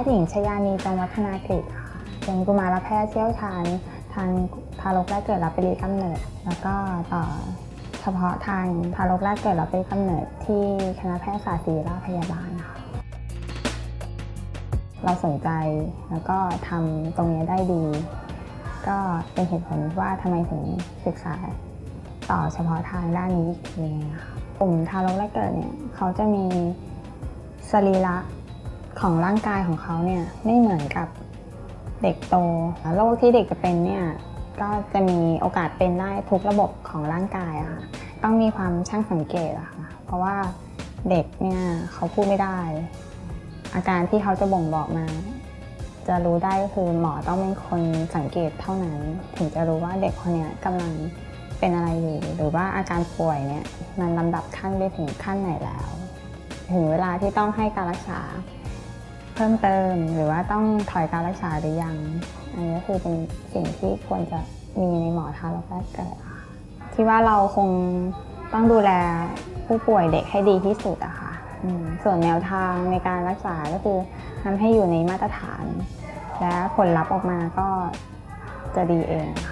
ทย์หญิงชยานีจงวัฒนากฤษค่ะเป็นกุมารแพทย์เชี่ยวชาญทางทารกแรกเกิดรับปรีกำเนิด แล้วก็ต่อเฉพาะทางทารกแรกเกิดรับปรีกำเนิด ที่คณะแพทยศาสตร์ศิริราชพยาบาลค่ะเราสนใจแล้วก็ทำตรงนี้ได้ดี ก็เป็นเหตุผลว่าทำไมถึงศึกษาต่อเฉพาะทางด้านนี้อีกทีนึงนะคะกลุ่มทารกแรกเกิดเนี่ยเขาจะมีสรีระ ของร่างกายของเขาเนี่ยไม่เหมือนกับเด็กโตโรคที่เด็กจะเป็นเนี่ยก็จะมีโอกาสเป็นได้ทุกระบบของร่างกายอะค่ะต้องมีความช่างสังเกตอะค่ะเพราะว่าเด็กเนี่ยเขาพูดไม่ได้ อาการที่เขาจะบ่งบอกมา จะรู้ได้ก็คือหมอต้องเป็นคนสังเกตเท่านั้น ถึงจะรู้ว่าเด็กคนนี้กำลังเป็นอะไรอยู่หรือว่าอาการป่วยเนี่ยมันลำดับขั้นไปถึงขั้นไหนแล้ว ถึงเวลาที่ต้องให้การรักษา เพิ่มเติมหรือว่าต้องถอยการรักษาหรือยัง อันนี้ก็คือเป็นสิ่งที่ควรจะมีในหมอทารกแรกเกิดค่ะที่ว่าเราคงต้องดูแลผู้ป่วยเด็กให้ดีที่สุดอะค่ะส่วนแนวทางในการรักษาก็คือทำให้อยู่ในมาตรฐาน และผลลัพธ์ออกมาก็จะดีเองค่ะ